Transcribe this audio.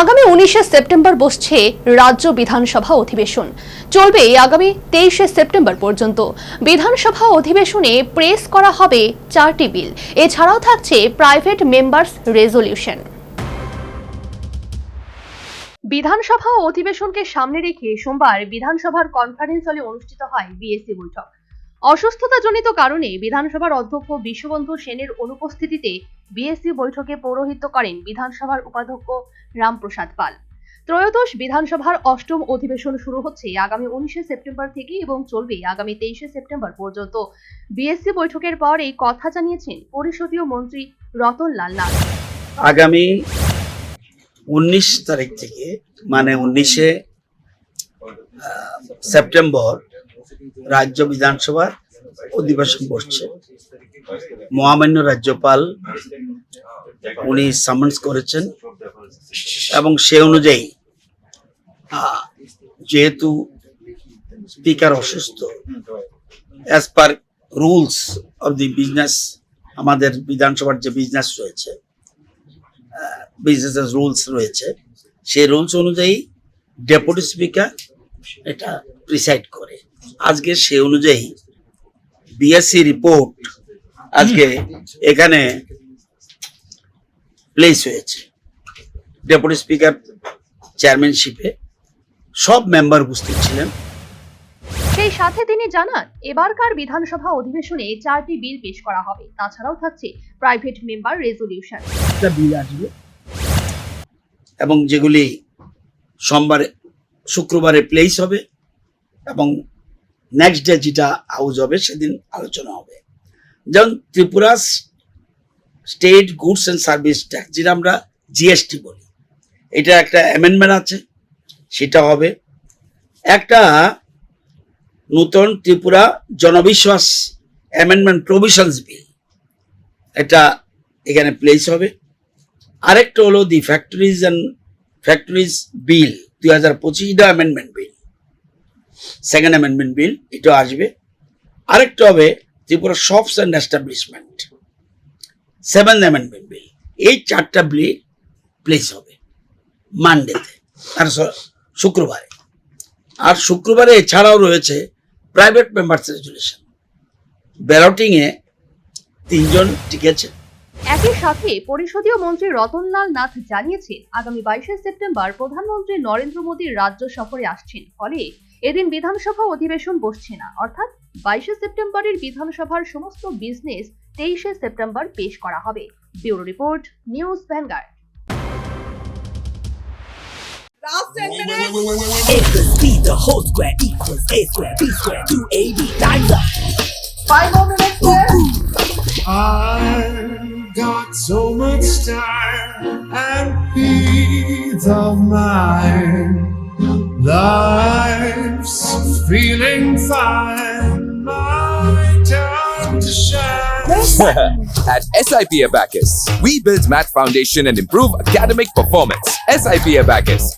আগামী উনিশে সেপ্টেম্বর বসছে রাজ্য বিধানসভা অধিবেশন। চলবে আগামী তেইশে সেপ্টেম্বর পর্যন্ত। বিধানসভা অধিবেশনে প্রেস করা হবে চারটি বিল। এছাড়াও থাকছে প্রাইভেট মেম্বার্স রেজলিউশন। বিধানসভা অধিবেশনকে সামনে রেখে সোমবার বিধানসভার কনফারেন্স হলে অনুষ্ঠিত হয় বিএসসি বৈঠক। অসুস্থতাজনিত কারণে বিধানসভার অধ্যক্ষ বিশ্ববন্ধু সেনের অনুপস্থিতিতে বিএসসি বৈঠকে পৌরোহিত্য করেন বিধানসভার উপাধ্যক্ষ রামপ্রসাদ পাল। ত্রয়োদশ বিধানসভার অষ্টম অধিবেশন শুরু হচ্ছে আগামী উনিশে সেপ্টেম্বর থেকে এবং চলবে আগামী তেইশে সেপ্টেম্বর পর্যন্ত। বিএসসি বৈঠকের পর এই কথা জানিয়েছেন পরিষদীয় মন্ত্রী রতন লাল নাথ। আগামী উনিশ তারিখ থেকে মানে উনিশে সেপ্টেম্বর রাজ্য বিধানসভার অধিবেশন বসছে মহামান্য রাজ্যপাল, উনি সামন্স করেছেন এবং সে অনুযায়ী যেহেতু স্পিকার অসুস্থ as per rules of the business আমাদের বিধানসভার যে বিজনেস রয়েছে বিজনেস রুলস রয়েছে সেই রুলস অনুযায়ী ডেপুটি স্পিকার এটা প্রিসাইড করে। আজকে সে অনুযায়ী বিএসসি রিপোর্ট আজকে এখানে প্লেস হয়েছে। ডেপুটি স্পিকার চেয়ারম্যানশিপে সব মেম্বার উপস্থিত ছিলেন। সেই সাথে তিনি জানান এবারকার বিধানসভা অধিবেশনে চারটি বিল পেশ করা হবে। তাছাড়াও থাকছে প্রাইভেট মেম্বার রেজলিউশন একটা বিল আসবে। এবং যেগুলি সোমবারে শুক্রবারে প্লেস হবে এবং নেক্সট ডে যেটা হাউস হবে, সেদিন আলোচনা হবে। যেমন Tripura state goods and service tax যেটা আমরা জিএসটি বলি। এটা একটা অ্যামেন্ডমেন্ট আছে, সেটা হবে। একটা নূতন ত্রিপুরা জনবিশ্বাস অ্যামেন্ডমেন্ট প্রভিশনস বিল এটা এখানে প্লেস হবে। আরেকটা হলো the factories and factories bill দুই হাজার পঁচিশ এটা amendment bill second amendment bill এটাও আসবে। আরেকটা হবে Tripura shops and establishment seven amendment bill এই চারটা বিল প্লেস হবে মানডেতে আর শুক্রবারে। আর শুক্রবারে এছাড়াও রয়েছে প্রাইভেট মেম্বার্স রেজুলেশন ব্যালটিংয়ে তিনজন টিকেছে একই সাথে পরিষদীয় মন্ত্রী রতনলাল নাথ জানিয়েছেন আগামী বাইশে সেপ্টেম্বর প্রধানমন্ত্রী নরেন্দ্র মোদী রাজ্য সফরে আসছেন। ফলে এদিন বিধানসভা অধিবেশন বসছে না। অর্থাৎ বাইশে সেপ্টেম্বরের বিধানসভার সমস্ত বিজনেস তেইশে সেপ্টেম্বর পেশ করা হবে। Bureau report news Vanguard. Last much time and peace of mind. Life's feeling fine. My time to shine. At SIP Abacus, we build math foundation and improve academic performance. SIP Abacus,